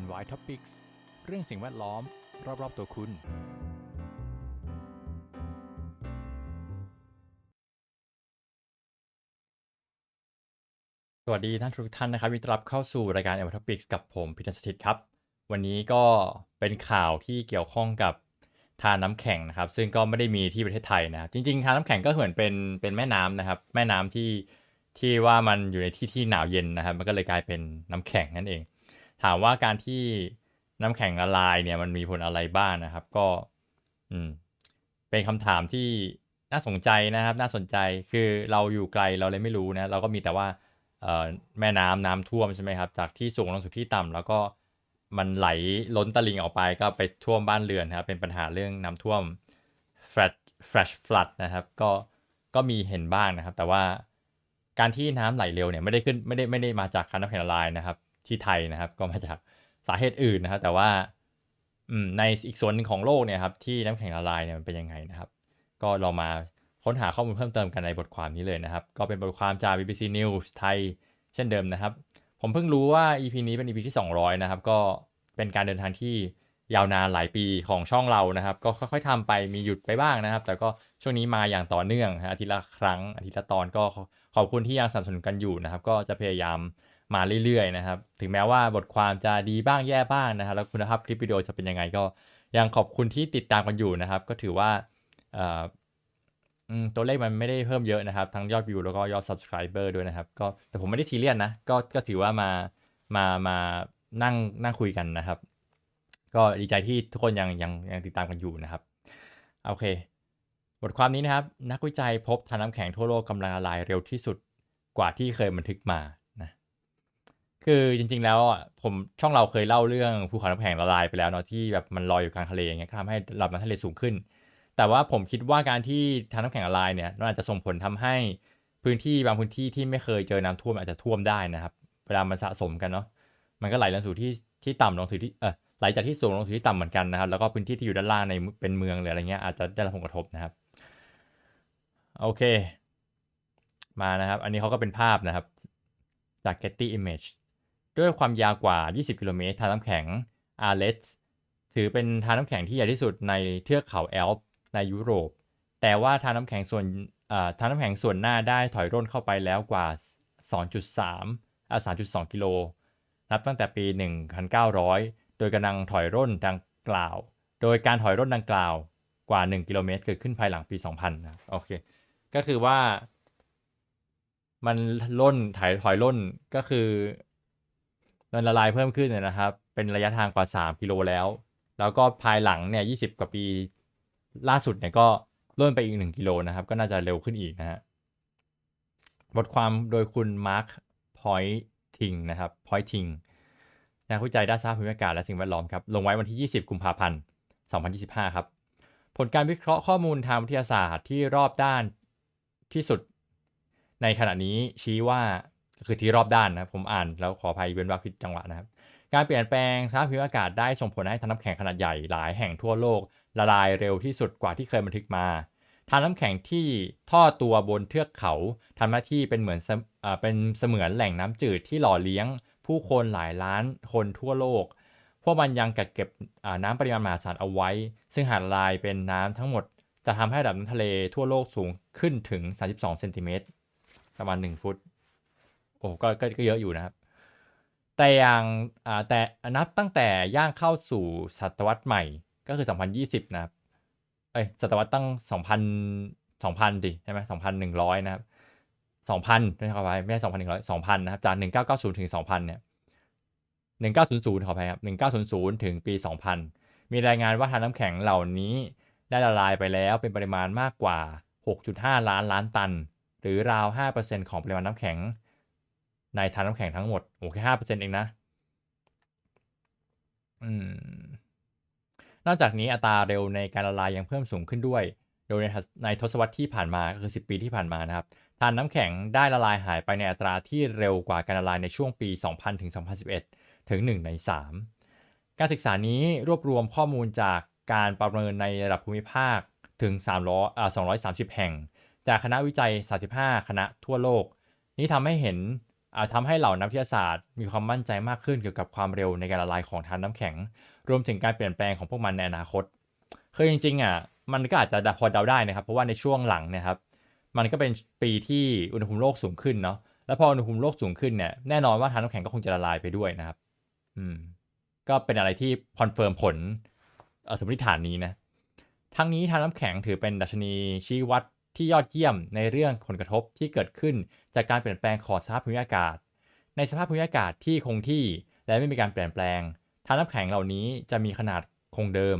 NY Topics เรื่องสิ่งแวดล้อม รอบๆตัวคุณ สวัสดีท่านทุกท่านนะครับยินดีต้อนรับเข้าสู่รายการ NY Topics กับผมพิทัศสถิตครับ วันนี้ก็เป็นข่าวที่เกี่ยวข้องกับทานน้ำแข็งนะครับ ซึ่งก็ไม่ได้มีที่ประเทศไทยนะครับ จริงๆทานน้ำแข็งก็เหมือนเป็นเป็นแม่น้ำนะครับ แม่น้ำที่ที่ว่ามันอยู่ในที่ที่หนาวเย็นนะครับ มันก็เลยกลายเป็นน้ำแข็งนั่นเอง ถามว่าการที่น้ำแข็งละลายเนี่ยมันมีผลอะไรบ้างนะครับ ก็ อืม เป็นคำถามที่น่าสนใจนะครับ น่าสนใจคือเราอยู่ไกลเราเลยไม่รู้นะ เราก็มีแต่ว่าเออแม่น้ำน้ำท่วมใช่ไหมครับ จากที่สูงลงสู่ที่ต่ำแล้วก็มันไหลล้นตลิ่งออกไปก็ไปท่วมบ้านเรือนนะครับเป็นปัญหาเรื่องน้ำท่วม flash flash flood นะครับ ก็ก็มีเห็นบ้างนะครับ แต่ว่าการที่น้ำไหลเร็วเนี่ยไม่ได้ขึ้นไม่ได้ไม่ได้มาจากการน้ำแข็งละลายนะครับ ที่ไทยนะครับ ก็มาจากสาเหตุอื่นนะครับ แต่ว่าในอีกส่วนหนึ่งของโลกเนี่ยครับที่น้ำแข็งละลายเนี่ยมันเป็นยังไงนะครับ ก็เรามาค้นหาข้อมูลเพิ่มเติมกันในบทความนี้เลยนะครับ ก็เป็นบทความจาก BBC News ไทยเช่นเดิมนะครับ ผมเพิ่งรู้ว่า EP นี้เป็น EP ที่ 200 นะครับ ก็เป็นการเดินทางที่ยาวนานหลายปีของช่องเรานะครับ ก็ค่อยๆทำไปมีหยุดไปบ้างนะครับ แต่ก็ช่วงนี้มาอย่างต่อเนื่องอาทิตย์ละครั้งอาทิตย์ละตอนก็ขอบคุณที่ยังสนับสนุนกันอยู่นะครับ ก็จะพยายาม มาเรื่อยๆนะครับ ถึงแม้ว่าบทความจะดีบ้างแย่บ้างนะครับ แล้วคุณภาพคลิปวิดีโอจะเป็นยังไงก็ยังขอบคุณที่ติดตามกันอยู่นะครับ ก็ถือว่าตัวเลขมันไม่ได้เพิ่มเยอะนะครับ ทั้งยอดวิวแล้วก็ยอด subscriber ด้วยนะครับ ก็แต่ผมไม่ได้ทีเรียนนะ ก็ก็ถือว่ามามามานั่งนั่งคุยกันนะครับ ก็ดีใจที่ทุกคนยังยังยังติดตามกันอยู่นะครับโอเค บทความนี้นะครับ นักวิจัยพบทานน้ำแข็งทั่วโลกกำลังละลายเร็วที่สุดกว่าที่เคยบันทึกมา คือจริงๆ แล้วอะผมช่องเราเคยเล่าเรื่องภูเขาน้ำแข็งละลายไปแล้วเนาะที่แบบมันลอยอยู่กลางทะเลอย่างเงี้ยทำให้ระดับน้ำทะเลสูงขึ้น แต่ว่าผมคิดว่าการที่ทานน้ำแข็งละลายเนี่ยมันอาจจะส่งผลทำให้พื้นที่บางพื้นที่ที่ไม่เคยเจอน้ำท่วมอาจจะท่วมได้นะครับ เวลามันสะสมกันเนาะมันก็ไหลลงสู่ที่ที่ต่ำลงสู่ที่เออไหลจากที่สูงลงสู่ที่ต่ำเหมือนกันนะครับ แล้วก็พื้นที่ที่อยู่ด้านล่างในเป็นเมืองหรืออะไรเงี้ยอาจจะได้รับผลกระทบนะครับ โอเค มานะครับ อันนี้เขาก็เป็นภาพนะครับจาก Getty Image ด้วยความยาวกว่า 20 กิโลเมตร ทานน้ำแข็งอาร์เลสถือเป็นทานน้ำแข็งที่ใหญ่ที่สุดในเทือกเขาแอลป์ในยุโรป แต่ว่าทานน้ำแข็งส่วนทานน้ำแข็งส่วนหน้าได้ถอยร่นเข้าไปแล้วกว่า 2.3อ่า3.2 กิโล นับตั้งแต่ปี 1900 โดยกำลังถอยร่นดังกล่าว โดยการถอยร่นดังกล่าวกว่า 1 กิโลเมตร เกิดขึ้นภายหลังปี 2000นะโอเค ก็คือว่า มันล่นถอยถอยล่นก็คือ มันละลายเพิ่มขึ้นเนยนะครับ เป็นระยะทางกว่า 3 กิโลแล้ว แล้วก็ภายหลังเนี่ย20กว่าปีล่าสุดเนี่ยก็ล่นไปอีก 1 กิโลนะครับ ก็น่าจะเร็วขึ้นอีกนะฮะบทความโดยคุณมาร์คพอยทิงนะครับพอยทิงนักวิจัยด้านสภาพภูมิอากาศและสิ่งแวดล้อมครับ ลงไว้วันที่ 20 กุมภาพันธ์ 2025 ครับ ผลการวิเคราะห์ข้อมูลทางวิทยาศาสตร์ที่รอบด้านที่สุด ในขณะนี้ชี้ว่า คือที่รอบด้านนะผมอ่านแล้วขออภัยเว้นวรรคผิดจังหวะนะครับ การเปลี่ยนแปลงสภาพภูมิอากาศได้ส่งผลให้ทานน้ำแข็งขนาดใหญ่หลายแห่งทั่วโลกละลายเร็วที่สุดกว่าที่เคยบันทึกมาทานน้ำแข็งที่ท่อตัวบนเทือกเขาทำหน้าที่เป็นเหมือนเป็นเสมือนแหล่งน้ำจืดที่หล่อเลี้ยง ผู้คนหลายล้านคนทั่วโลก พวกมันยังกักเก็บน้ำปริมาณมหาศาลเอาไว้ ซึ่งหากละลายเป็นน้ำทั้งหมด จะทำให้ระดับน้ำทะเลทั่วโลกสูงขึ้นถึง 32 เซนติเมตรประมาณ 1 ฟุต โอ้ก็ก็ก็เยอะอยู่นะครับ แต่อย่างอ่าแต่นับตั้งแต่ย่างเข้าสู่ศตวรรษใหม่ก็คือ 2020 นะครับ เอ้ยศตวรรษตั้ง 2,000 2,000 ดิใช่ไหม2,100 นะครับ 2,000ไม่ใช่ขออภัยไม่ใช่2,100 2,000 นะครับ จาก 1990 ถึง 2,000 เนี่ย 1900 ขออภัยครับ 1900 ถึงปี 2000 มีรายงานว่าทานน้ำแข็งเหล่านี้ได้ละลายไปแล้วเป็นปริมาณมากกว่า 6.5 ล้านล้านตัน หรือราว 5%ของปริมาณน้ำแข็ง ในทานน้ำแข็งทั้งหมดโอ้แค่5%เปอร์เซ็นะอืมนอกจากนี้อัตราเร็วในการละลายยังเพิ่มสูงขึ้นด้วย โดยในทศในทศวรรษที่ผ่านมาก็คือ 10 ปีที่ผ่านมานะครับทานน้ำแข็งได้ละลายหายไปในอัตราที่เร็วกว่าการละลายในช่วงปี 2000 ถึง 2011 ถึง 1 ใน 3 การศึกษานี้รวบรวมข้อมูลจากการประเมินในระดับภูมิภาคถึง 300อ่า230 แห่ง จากคณะวิจัย 35 คณะทั่วโลก นี้ทำให้เห็น อาจทำให้เหล่านักวิทยาศาสตร์มีความมั่นใจมากขึ้นเกี่ยวกับความเร็วในการละลายของทานน้ำแข็ง รวมถึงการเปลี่ยนแปลงของพวกมันในอนาคตคือจริงๆอะมันก็อาจจะพอเดาได้นะครับ เพราะว่าในช่วงหลังนะครับ มันก็เป็นปีที่อุณหภูมิโลกสูงขึ้นเนาะแล้วพออุณหภูมิโลกสูงขึ้นเนี่ยแน่นอนว่าทานน้ำแข็งก็คงจะละลายไปด้วยนะครับ อืม ก็เป็นอะไรที่คอนเฟิร์มผลอสมมติฐานนี้นะทั้งนี้ทานน้ำแข็งถือเป็นดัชนีชี้วัด ที่ยอดเยี่ยมในเรื่องผลกระทบที่เกิดขึ้น จากการเปลี่ยนแปลงของสภาพภูมิอากาศ ในสภาพภูมิอากาศที่คงที่และไม่มีการเปลี่ยนแปลงทานน้ำแข็งเหล่านี้จะมีขนาดคงเดิม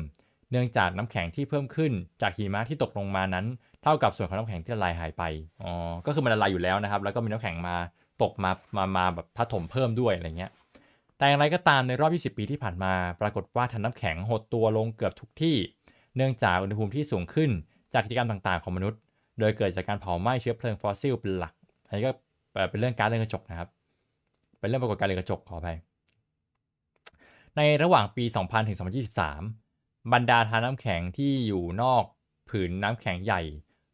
เนื่องจากน้ำแข็งที่เพิ่มขึ้นจากหิมะที่ตกลงมานั้น เท่ากับส่วนของน้ำแข็งที่ละลายหายไปอ๋อก็คือมันละลายอยู่แล้วนะครับ แล้วก็มีน้ำแข็งมาตกมามามาแบบทัดถมเพิ่มด้วยอะไรเงี้ยแต่อย่างไรก็ตามในรอบ 20 ปีที่ผ่านมา ปรากฏว่าทานน้ำแข็งหดตัวลงเกือบทุกที่ เนื่องจากอุณหภูมิที่สูงขึ้นจากกิจกรรมต่างๆของมนุษย์ โดยเกิดจากการเผาไหม้เชื้อเพลิงฟอสซิลเป็นหลัก อันนี้ก็เป็นเรื่องกาซเรือนกระจกนะครับ เป็นเรื่องปรากฏการณ์เรือนกระจกขออภัย ในระหว่างปี 2000 ถึง 2023 บรรดาทานน้ำแข็งที่อยู่นอกผืนน้ำแข็งใหญ่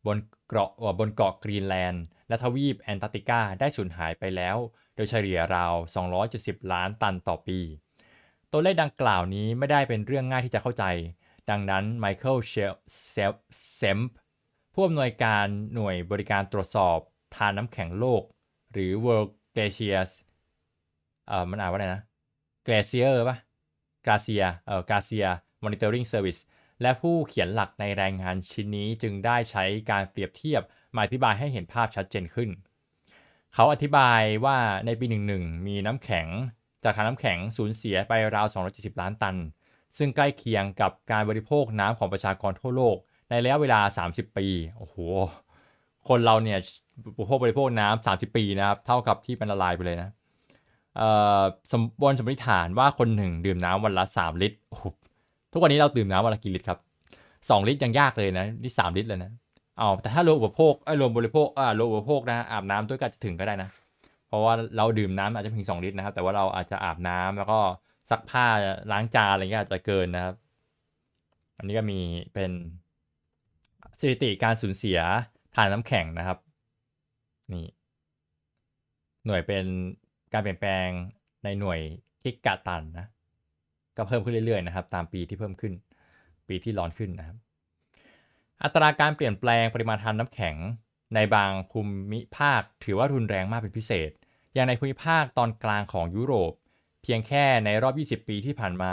บนเกาะบนเกาะกรีนแลนด์และทวีปแอนตาร์กติกาได้สูญหายไปแล้ว โดยเฉลี่ยราว 270 ล้านตันต่อปี ตัวเลขดังกล่าวนี้ไม่ได้เป็นเรื่องง่ายที่จะเข้าใจ ดังนั้นไมเคิลเชลเซมป์ ผู้อำนวยการหน่วยบริการตรวจสอบทานน้ำแข็งโลก หรือ World Glaciers เอ่อมันอ่านว่าอะไรนะ Glacier ปะ Glacier เอ่อ Glacier Monitoring Service และผู้เขียนหลักในรายงานชิ้นนี้จึงได้ใช้การเปรียบเทียบมาอธิบายให้เห็นภาพชัดเจนขึ้น เขาอธิบายว่าในปี 11 มีน้ำแข็ง จากทางน้ำแข็งสูญเสียไปราว 270 ล้านตัน ซึ่งใกล้เคียงกับการบริโภคน้ำของประชากรทั่วโลก ในระยะเวลา 30 ปี โอ้โห คนเราเนี่ยบริโภคบริโภคน้ำ30 ปีนะครับ เท่ากับที่เป็นละลายไปเลยนะเอ่อสมบนสมมติฐานว่าคนหนึ่งดื่มน้ำวันละ 3 ลิตร ทุกวันนี้เราดื่มน้ำวันละกี่ลิตรครับ 2 ลิตรยังยากเลยนะ นี่ 3 ลิตรเลยนะ เอาแต่ถ้ารวมอุปโภคไอ้รวมบริโภคอ่ารวมอุปโภคนะอาบน้ำด้วยก็จะถึงก็ได้นะ เพราะว่าเราดื่มน้ำอาจจะถึง 2 ลิตรนะครับ แต่ว่าเราอาจจะอาบน้ำแล้วก็ซักผ้าล้างจานอะไรเงี้ยอาจจะเกินนะครับ อันนี้ก็มีเป็น สถิติการสูญเสียทานน้ำแข็งนะครับ นี่ หน่วยเป็นการเปลี่ยนแปลงในหน่วยกิกะตันนะ ก็เพิ่มขึ้นเรื่อยๆนะครับ ตามปีที่เพิ่มขึ้น ปีที่ร้อนขึ้นนะครับ อัตราการเปลี่ยนแปลงปริมาณทานน้ำแข็งในบางภูมิภาคถือว่ารุนแรงมากเป็นพิเศษ อย่างในภูมิภาคตอนกลางของยุโรป เพียงแค่ในรอบ 20 ปีที่ผ่านมา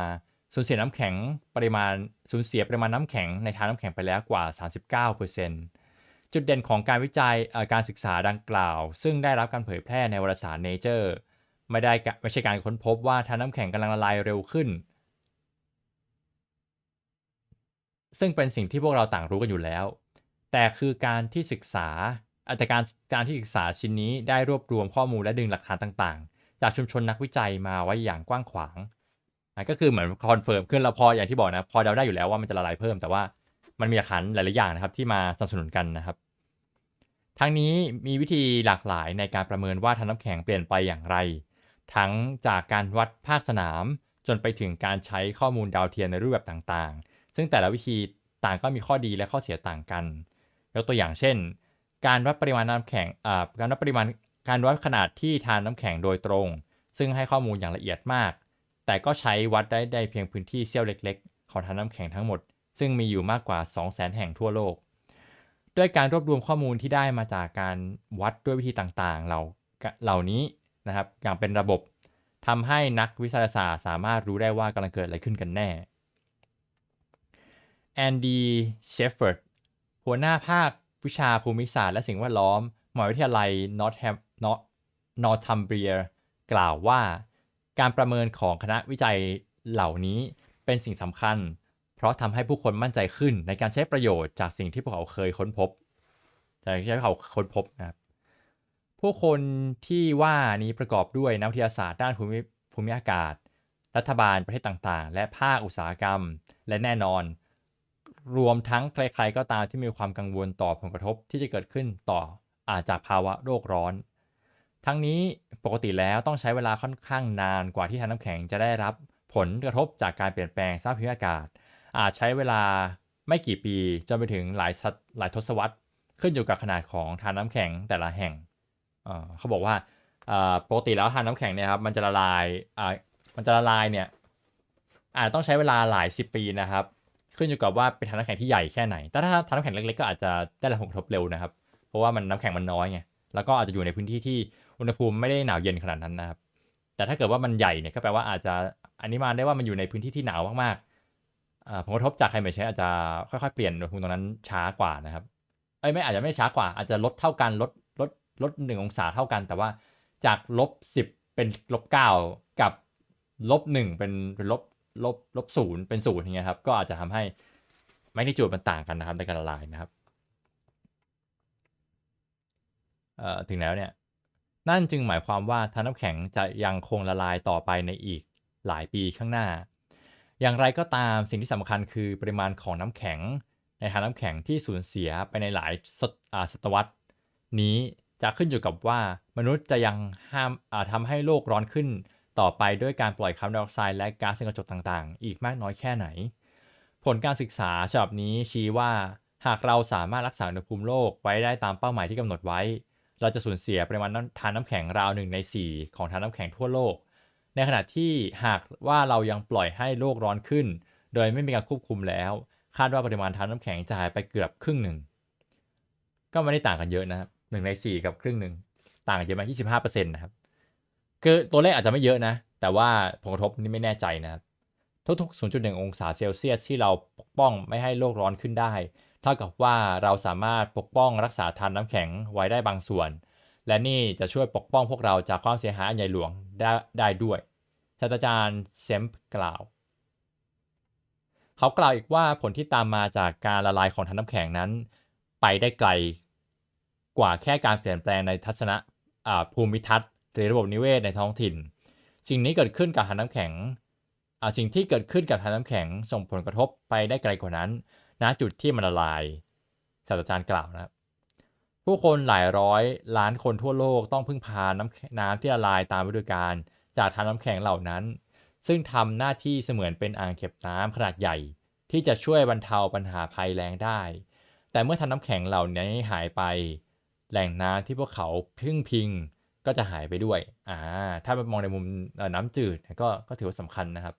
สูญเสียน้ำแข็งปริมาณสูญเสียปริมาณน้ำแข็งในทานน้ำแข็งไปแล้วกว่า 39%จุดเด่นของการวิจัยการศึกษาดังกล่าว ซึ่งได้รับการเผยแพร่ในวารสาร Nature ไม่ได้ไม่ใช่การค้นพบว่าทานน้ำแข็งกำลังละลายเร็วขึ้น ซึ่งเป็นสิ่งที่พวกเราต่างรู้กันอยู่แล้ว แต่คือการที่ศึกษาแต่การการที่ศึกษาชิ้นนี้ได้รวบรวมข้อมูลและดึงหลักฐานต่าง ๆ จากชุมชนนักวิจัยมาไว้อย่างกว้างขวาง ก็คือเหมือนคอนเฟิร์มขึ้นเราพออย่างที่บอกนะ พอเดาได้อยู่แล้วว่ามันจะละลายเพิ่มแต่ว่ามันมีหลักฐานหลาย ๆ อย่างนะครับ ที่มาสนับสนุนกันนะครับ ทั้งนี้มีวิธีหลากหลายในการประเมินว่าทานน้ำแข็งเปลี่ยนไปอย่างไร ทั้งจากการวัดภาคสนาม จนไปถึงการใช้ข้อมูลดาวเทียมในรูปแบบต่าง ๆ ซึ่งแต่ละวิธีต่างก็มีข้อดีและข้อเสียต่างกันยกตัวอย่างเช่น การวัดปริมาณน้ำแข็งการวัดปริมาณการวัดขนาดที่ทานน้ำแข็งโดยตรง ซึ่งให้ข้อมูลอย่างละเอียดมาก แต่ก็ใช้วัดได้ไดเพียงพื้นที่เสี้ยวเล็กๆ ของทานน้ำแข็งทั้งหมด ซึ่งมีอยู่มากกว่า 200,000 แห่งทั่วโลก ด้วยการรวบรวมข้อมูลที่ได้มาจากการวัดด้วยวิธีต่างๆ เหล่าเหล่านี้นะครับอย่างเป็นระบบทำให้นักวิทยาศาสตร์สามารถรู้ได้ว่ากำลังเกิดอะไรขึ้นกันแน่แอนดี้เชฟเฟิร์ดหัวหน้าภาควิชาภูมิศาสตร์และสิ่งแวดล้อมมหาวิทยาลัยนอร์ทแฮมนอร์ทัมเบียกล่าวว่า การประเมินของคณะวิจัยเหล่านี้เป็นสิ่งสำคัญ เพราะทำให้ผู้คนมั่นใจขึ้นในการใช้ประโยชน์จากสิ่งที่พวกเขาเคยค้นพบจากที่เขาค้นพบนะครับผู้คนที่ว่านี้ประกอบด้วยนักวิทยาศาสตร์ด้านภูมิภูมิอากาศ รัฐบาลประเทศต่างๆ และภาคอุตสาหกรรม และแน่นอน รวมทั้งใครๆก็ตามที่มีความกังวลต่อผลกระทบที่จะเกิดขึ้นต่ออาจจากภาวะโลกร้อน ทั้งนี้ปกติแล้วต้องใช้เวลาค่อนข้างนานกว่าที่ทานน้ำแข็งจะได้รับผลกระทบจากการเปลี่ยนแปลงสภาพภูมิอากาศ อาจใช้เวลาไม่กี่ปีจนไปถึงหลายหลายทศวรรษ ขึ้นอยู่กับขนาดของทานน้ำแข็งแต่ละแห่งเขาบอกว่าปกติแล้วทานน้ำแข็งเนี่ยครับมันจะละลายมันจะละลายเนี่ยอาจต้องใช้เวลาหลายสิบปีนะครับ ขึ้นอยู่กับว่าเป็นทานน้ำแข็งที่ใหญ่แค่ไหน แต่ถ้าทานน้ำแข็งเล็กๆก็อาจจะได้รับผลกระทบเร็วนะครับ เพราะว่ามันน้ำแข็งมันน้อยไงแล้วก็อาจจะอยู่ในพื้นที่ที่ อุณหภูมิไม่ได้หนาวเย็นขนาดนั้นนะครับ แต่ถ้าเกิดว่ามันใหญ่เนี่ยก็แปลว่าอาจจะอันนี้มาได้ว่ามันอยู่ในพื้นที่ที่หนาวมากๆผลกระทบจากไคลเมทเชนอาจจะค่อยๆเปลี่ยนอุณหภูมิตรงนั้นช้ากว่านะครับเอ้ยไม่อาจจะไม่ช้ากว่า อาจจะลดเท่ากันลดลดลดหนึ่งองศาเท่ากัน แต่ว่าจากลบสิบเป็นลบเก้ากับลบหนึ่งเป็นเป็นลบลบลบศูนย์เป็นศูนย์อย่างเงี้ยครับ ก็อาจจะทำให้แมกนิจูดมันต่างกันนะครับในการละลายนะครับ เอ่อถึงแล้วเนี่ย นั่นจึงหมายความว่าทานน้ำแข็งจะยังคงละลายต่อไปในอีกหลายปีข้างหน้า อย่างไรก็ตามสิ่งที่สำคัญคือปริมาณของน้ำแข็ง ในทานน้ำแข็งที่สูญเสียไปในหลายศตวรรษ นี้จะขึ้นอยู่กับว่ามนุษย์จะยังห้ามอ่าทำให้โลกร้อนขึ้นต่อไปด้วยการปล่อยคาร์บอนไดออกไซด์และก๊าซเรือนกระจกต่างๆ อีกมากน้อยแค่ไหน ผลการศึกษาฉบับนี้ชี้ว่า หากเราสามารถรักษาอุณหภูมิโลกไว้ได้ตามเป้าหมายที่กำหนดไว้ เราจะสูญเสียปริมาณน้ำทานน้ำแข็งราวหนึ่งใน 4 ของทานน้ำแข็งทั่วโลก ในขณะที่หากว่าเรายังปล่อยให้โลกร้อนขึ้น โดยไม่มีการควบคุมแล้ว คาดว่าปริมาณทานน้ำแข็งจะหายไปเกือบครึ่งหนึ่ง ก็ไม่ได้ต่างกันเยอะนะครับหนึ่งในสี่กับครึ่งหนึ่งต่างกันเยอะไหมยี่สิบห้าเปอร์เซ็นต์นะครับคือตัวเลขอาจจะไม่เยอะนะ แต่ว่าผลกระทบนี่ไม่แน่ใจนะครับทุกๆ 0.1 องศาเซลเซียสที่เราปกป้องไม่ให้โลกร้อนขึ้นได้ เท่ากับว่าเราสามารถปกป้องรักษาทานน้ำแข็งไว้ได้บางส่วน และนี่จะช่วยปกป้องพวกเราจากความเสียหายอันใหญ่หลวงได้ได้ด้วยศาสตราจารย์เซมป์กล่าว เขากล่าวอีกว่าผลที่ตามมาจากการละลายของทานน้ำแข็งนั้น ไปได้ไกลกว่าแค่การเปลี่ยนแปลงในทัศนะภูมิทัศน์หรือระบบนิเวศในท้องถิ่น สิ่งนี้เกิดขึ้นกับทานน้ำแข็งสิ่งที่เกิดขึ้นกับทานน้ำแข็งส่งผลกระทบไปได้ไกลกว่านั้น ณจุดที่มันละลายศาสตราจารย์กล่าวนะครับ ผู้คนหลายร้อยล้านคนทั่วโลกต้องพึ่งพาน้ำน้ำที่ละลายตามฤดูกาลจากทานน้ำแข็งเหล่านั้น ซึ่งทำหน้าที่เสมือนเป็นอ่างเก็บน้ำขนาดใหญ่ ที่จะช่วยบรรเทาปัญหาภัยแล้งได้ แต่เมื่อทานน้ำแข็งเหล่านี้หายไป แหล่งน้ำที่พวกเขาพึ่งพิงก็จะหายไปด้วย อ่า ถ้าไปมองในมุมน้ำจืดก็ก็ถือว่าสำคัญนะครับ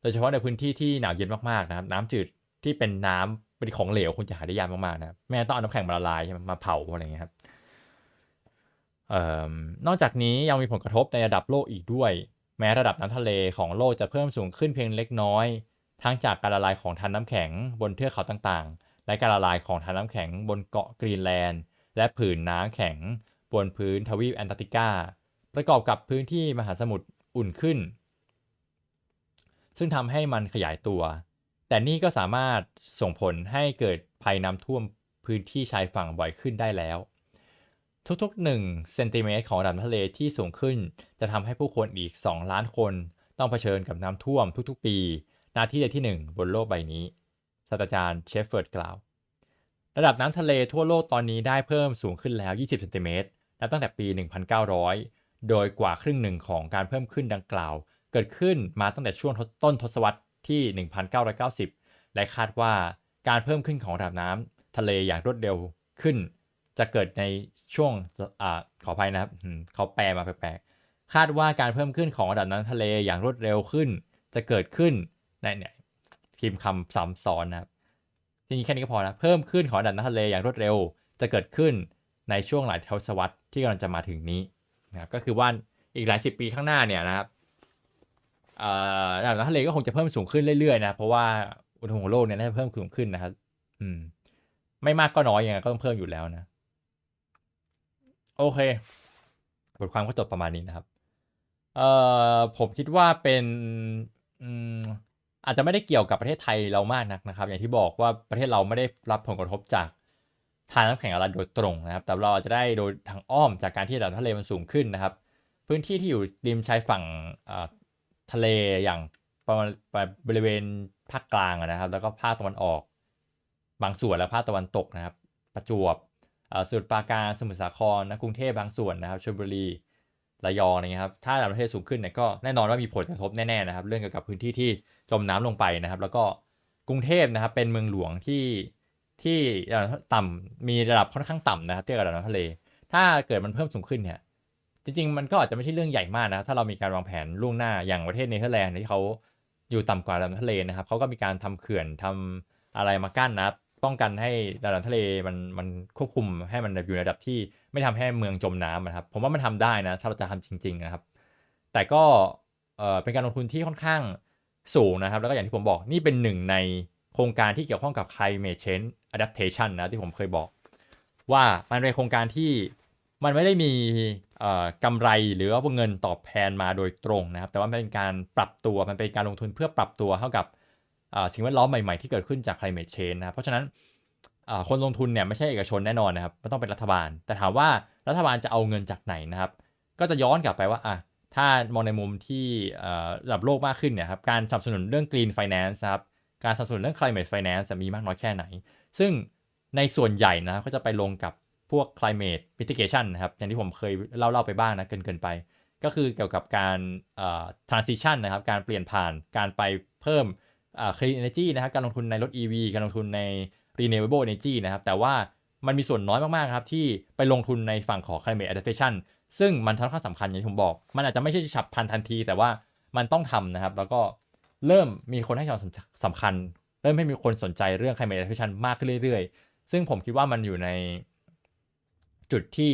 โดยเฉพาะในพื้นที่ที่หนาวเย็นมากๆนะครับ น้ำจืด ที่เป็นน้ำเป็นของเหลวคุณจะหาได้ยากมากๆนะครับไม่ต้องเอาน้ำแข็งมาละลายใช่ไหมมาเผาอะไรเงี้ยครับออนอกจากนี้ยังมีผลกระทบในระดับโลกอีกด้วย แม้ระดับน้ำทะเลของโลกจะเพิ่มสูงขึ้นเพียงเล็กน้อย ทั้งจากการละลายของทานน้ำแข็งบนเทือกเขาต่างๆ และการละลายของทานน้ำแข็งบนเกาะกรีนแลนด์ และผืนน้ำแข็ง บนพื้นทวีปแอนตาร์กติกา ประกอบกับพื้นที่มหาสมุทรอุ่นขึ้น ซึ่งทำให้มันขยายตัว แต่นี่ก็สามารถส่งผลให้เกิดภัยน้ำท่วมพื้นที่ชายฝั่งบ่อยขึ้นได้แล้ว ทุกๆ1เซนติเมตรของระดับทะเลที่สูงขึ้น จะทำให้ผู้คนอีก 2 ล้านคน ต้องเผชิญกับน้ำท่วมทุกๆ ปีนาที่ใดที่ 1 บนโลกใบนี้ศาสตราจารย์เชฟเฟิร์ดกล่าว ระดับน้ำทะเลทั่วโลกตอนนี้ได้เพิ่มสูงขึ้นแล้ว 20เซนติเมตรนับตั้งแต่ปี 1900 โดยกว่าครึ่งหนึ่งของการเพิ่มขึ้นดังกล่าว เกิดขึ้นมาตั้งแต่ช่วงต้นทศวรรษ ที่ 1990 และคาดว่าการเพิ่มขึ้นของระดับน้ำทะเลอย่างรวดเร็วขึ้น จะเกิดในช่วงอขออภัยนะครับเขาแปลมาแปลกๆคาดว่าการเพิ่มขึ้นของระดับน้ำทะเลอย่างรวดเร็วขึ้น จะเกิดขึ้นในเนี่ยพิมพ์คำซ้ำซ้อนนะครับจริงๆแค่นี้ก็พอนะเพิ่มขึ้นของระดับน้ำทะเลอย่างรวดเร็ว จะเกิดขึ้นในช่วงหลายทศวรรษที่กำลังจะมาถึงนี้นะครับก็คือว่าอีกหลายสิบปีข้างหน้าเนี่ยนะครับ ระดับน้ำทะเลก็คงจะเพิ่มสูงขึ้นเรื่อยๆนะเพราะว่าอุณหภูมิของโลกเนี่ยน่าจะเพิ่มสูงขึ้นนะครับ อืม ไม่มากก็น้อยยังไงก็ต้องเพิ่มอยู่แล้วนะ โอเค บทความก็จบประมาณนี้นะครับ เอ่อผมคิดว่าเป็นอืมอาจจะไม่ได้เกี่ยวกับประเทศไทยเรามากนักนะครับ อย่างที่บอกว่าประเทศเราไม่ได้รับผลกระทบจากทานน้ำแข็งอะไรโดยตรงนะครับ แต่เราอาจจะได้โดยทางอ้อมจากการที่ระดับทะเลมันสูงขึ้นนะครับ พื้นที่ที่อยู่ริมชายฝั่งอ่า ทะเลอย่างประมาณบริเวณภาคกลางนะครับ แล้วก็ภาคตะวันออก บางส่วนและภาคตะวันตกนะครับ ประจวบสุทรปราการสมุทรสาครนะกรุงเทพบางส่วนนะครับชลบุรีระยองอะไรเงี้ยครับถ้าระดับประเทศสูงขึ้นเนี่ยก็แน่นอนว่ามีผลกระทบแน่ๆนะครับ เรื่องเกี่ยวกับพื้นที่ที่จมน้ำลงไปนะครับ แล้วก็กรุงเทพนะครับ เป็นเมืองหลวงที่ที่ต่ำมีระดับค่อนข้างต่ำนะครับเทียบกับระดับน้ำทะเล ถ้าเกิดมันเพิ่มสูงขึ้นเนี่ย จริงๆ มันก็อาจจะไม่ใช่เรื่องใหญ่มากนะ ถ้าเรามีการวางแผนล่วงหน้าอย่างประเทศเนเธอร์แลนด์ที่เขาอยู่ต่ำกว่าระดับน้ำทะเลนะครับเขาก็มีการทำเขื่อนทำอะไรมากั้นนะป้องกันให้ระดับน้ำทะเลมันมันควบคุมให้มันอยู่ในระดับที่ไม่ทำให้เมืองจมน้ำนะครับ ผมว่ามันทำได้นะ ถ้าเราจะทำจริง ๆ นะครับ แต่ก็เออเป็นการลงทุนที่ค่อนข้างสูงนะครับ แล้วก็อย่างที่ผมบอกนี่เป็นหนึ่งในโครงการที่เกี่ยวข้องกับ climate change adaptation นะที่ผมเคยบอก ว่ามันเป็นโครงการที่ มันไม่ได้มีเอ่อกำไรหรือว่าเงินตอบแทนมาโดยตรงนะครับ แต่ว่ามันเป็นการปรับตัวมันเป็นการลงทุนเพื่อปรับตัวเข้ากับสิ่งแวดล้อมใหม่ๆ ที่เกิดขึ้นจาก climate change นะครับเพราะฉะนั้นคนลงทุนเนี่ยไม่ใช่เอกชนแน่นอนนะครับมันต้องเป็นรัฐบาล แต่ถามว่ารัฐบาลจะเอาเงินจากไหนนะครับ ก็จะย้อนกลับไปว่าอะถ้ามองในมุมที่ระดับโลกมากขึ้นเนี่ยครับการสนับสนุนเรื่อง green finance ครับการสนับสนุนเรื่อง climate finance จะมีมากน้อยแค่ไหน ซึ่งในส่วนใหญ่นะครับก็จะไปลงกับ พวก climate mitigation นะครับ อย่างที่ผมเคยเล่าๆไปบ้างนะเกินเกินๆไป ก็คือเกี่ยวกับการเอ่อ transition นะครับ การเปลี่ยนผ่านการไปเพิ่มเอ่อ clean energy นะครับ การลงทุนในรถ EV การลงทุนใน renewable energy นะครับ แต่ว่ามันมีส่วนน้อยมาก ๆ ครับ ที่ไปลงทุนในฝั่งของ climate adaptation ซึ่งมันค่อนข้างสำคัญอย่างที่ผมบอก มันอาจจะไม่ใช่ฉับพลันทันที แต่ว่ามันต้องทำนะครับ แล้วก็เริ่มมีคนให้ความสำคัญ เริ่มให้มีคนสนใจเรื่อง climate adaptation มากขึ้นเรื่อย ๆ ซึ่งผมคิดว่ามันอยู่ใน จุดที่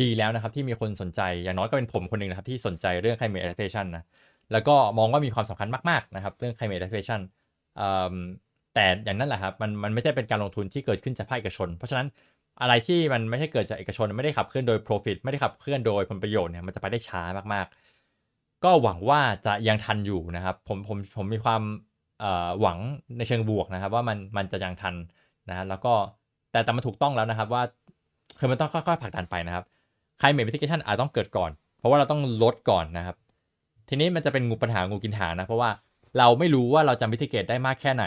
ดีแล้วนะครับที่มีคนสนใจอย่างน้อยก็เป็นผมคนหนึ่งนะครับที่สนใจเรื่อง climate adaptation นะแล้วก็มองว่ามีความสำคัญมากๆนะครับเรื่อง climate adaptation แต่อย่างนั้นแหละครับมันมันไม่ใช่เป็นการลงทุนที่เกิดขึ้นจากภาคเอกชน เพราะฉะนั้นอะไรที่มันไม่ใช่เกิดจากเอกชนไม่ได้ขับเคลื่อนโดย profit ไม่ได้ขับเคลื่อนโดยผลประโยชน์เนี่ยมันจะไปได้ช้ามากๆ ก็หวังว่าจะยังทันอยู่นะครับผมผมผมมีความหวังในเชิงบวกนะครับ ว่ามันมันจะยังทันนะฮะแล้วก็แต่แต่มันถูกต้องแล้วนะครับว่า คือมันต้องค่อยๆผลักดันไปนะครับ climate mitigation อาจต้องเกิดก่อน เพราะว่าเราต้องลดก่อนนะครับ ทีนี้มันจะเป็นงูปัญหางูกินหางนะ เพราะว่าเราไม่รู้ว่าเราจะมิติเกตได้มากแค่ไหน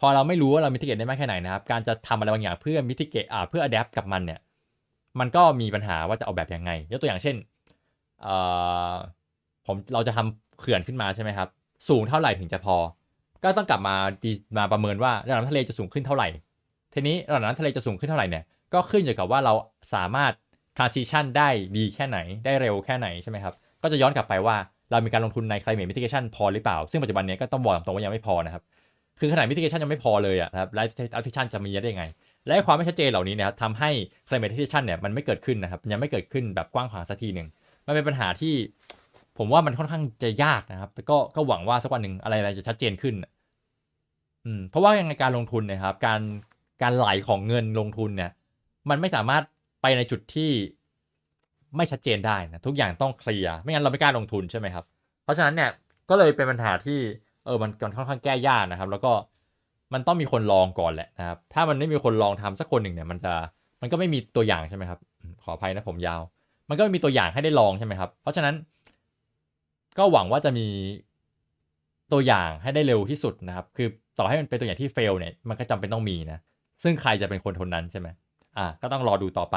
พอเราไม่รู้ว่าเรามิติเกตได้มากแค่ไหนนะครับ การจะทำอะไรบางอย่างเพื่อมิติเกตอ่าเพื่ออัดแอปกับมันเนี่ย มันก็มีปัญหาว่าจะเอาแบบยังไง ยกตัวอย่างเช่นเอ่อผมเราจะทำเขื่อนขึ้นมาใช่ไหมครับ สูงเท่าไหร่ถึงจะพอ ก็ต้องกลับมาดีมาประเมินว่าระดับน้ำทะเลจะสูงขึ้นเท่าไหร่ ทีนี้ระดับน้ำทะเลจะสูงขึ้นเท่าไหร่เนี่ย ก็ขึ้นอยู่กับว่าเราสามารถ transition ได้ดีแค่ไหนได้เร็วแค่ไหนใช่ไหมครับ ก็จะย้อนกลับไปว่าเรามีการลงทุนใน climate mitigation พอหรือเปล่า ซึ่งปัจจุบันนี้ก็ต้องบอกตรงว่ายังไม่พอนะครับ คือขนาด mitigation ยังไม่พอเลยอะนะครับแล้ว adaptation จะมีได้ยังไง และความไม่ชัดเจนเหล่านี้นะครับทำให้ climate mitigation เนี่ยมันไม่เกิดขึ้นนะครับยังไม่เกิดขึ้นแบบกว้างขวางสักทีหนึ่งมันเป็นปัญหาที่ผมว่ามันค่อนข้างจะยากนะครับ แต่ก็ก็หวังว่าสักวันหนึ่งอะไรอะไรจะชัดเจนขึ้นอืมเพราะว่ายังไงการลงทุนนะครับ การการไหลของเงินลงทุนเนี่ย มันไม่สามารถไปในจุดที่ไม่ชัดเจนได้นะทุกอย่างต้องเคลียร์ไม่งั้นเราไม่กล้าลงทุนใช่ไหมครับ เพราะฉะนั้นเนี่ยก็เลยเป็นปัญหาที่เออมันค่อนข้างแก้ยากนะครับ แล้วก็มันต้องมีคนลองก่อนแหละนะครับ ถ้ามันไม่มีคนลองทำสักคนหนึ่งเนี่ยมันจะมันก็ไม่มีตัวอย่างใช่ไหมครับ ขออภัยนะผมยาว มันก็ไม่มีตัวอย่างให้ได้ลองใช่ไหมครับ เพราะฉะนั้น ก็หวังว่าจะมีตัวอย่างให้ได้เร็วที่สุดนะครับ คือต่อให้มันเป็นตัวอย่างที่เฟลเนี่ยมันก็จำเป็นต้องมีนะซึ่งใครจะเป็นคนคนนั้นใช่ไหม อ่าก็ต้องรอดูต่อไป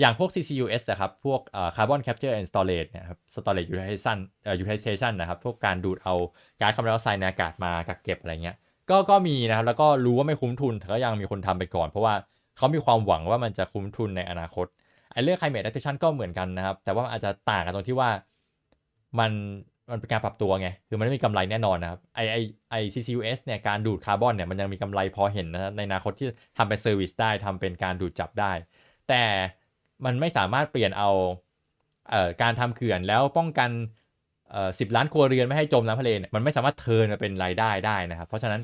อย่างพวก CCUS นะครับ พวก Carbon Capture and Storage นี่ยครับ Storage Utilization Utilization นะครับ พวกการดูดเอาก๊าซคาร์บอนไดออกไซด์ในอากาศมากักเก็บอะไรเงี้ย ก็ก็มีนะครับ แล้วก็รู้ว่าไม่คุ้มทุนแต่ก็ยังมีคนทำไปก่อน เพราะว่าเขามีความหวังว่ามันจะคุ้มทุนในอนาคตไอ้เรื่อง climate adaptation ก็เหมือนกันนะครับ แต่ว่าอาจจะต่างกันตรงที่ว่ามัน มันเป็นการปรับตัวไง คือมันไม่มีกำไรแน่นอนนะครับ ไอไอไอ CCUS เนี่ย การดูดคาร์บอนเนี่ย มันยังมีกำไรพอเห็นนะครับในอนาคตที่ทำเป็นเซอร์วิสได้ทำเป็นการดูดจับได้ แต่มันไม่สามารถเปลี่ยนเอาเอ่อการทำเขื่อนแล้วป้องกันเอ่อสิบล้านครัวเรือนไม่ให้จมน้ำทะเลเนี่ย มันไม่สามารถเทินมาเป็นรายได้ได้นะครับ เพราะฉะนั้น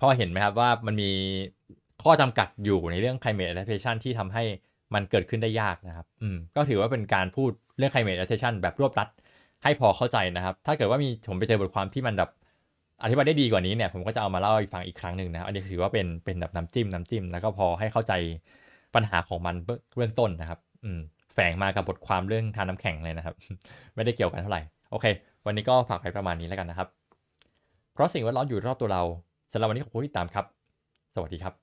พอเห็นไหมครับว่ามันมีข้อจำกัดอยู่ในเรื่อง climate adaptation ที่ทำให้มันเกิดขึ้นได้ยากนะครับ อืม ก็ถือว่าเป็นการพูดเรื่อง climate adaptation แบบรวบรัด ให้พอเข้าใจนะครับ ถ้าเกิดว่ามีผมไปเจอบทความที่มันแบบอธิบายได้ดีกว่านี้เนี่ยผมก็จะเอามาเล่าให้ฟังอีกครั้งหนึ่งนะครับอันนี้ถือว่าเป็นเป็นแบบน้ำจิ้มน้ำจิ้มแล้วก็พอให้เข้าใจปัญหาของมันเบื้องเบื้องต้นนะครับ อืมแฝงมากับบทความเรื่องทานน้ำแข็งเลยนะครับ ไม่ได้เกี่ยวกันเท่าไหร่โอเค วันนี้ก็ฝากไว้ประมาณนี้แล้วกันนะครับ เพราะสิ่งแวดล้อมอยู่รอบตัวเราสำหรับวันนี้ขอบคุณที่ติดตามครับ สวัสดีครับ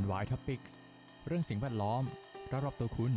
NY Topics เรื่องสิ่งแวดล้อมรอบๆตัวคุณ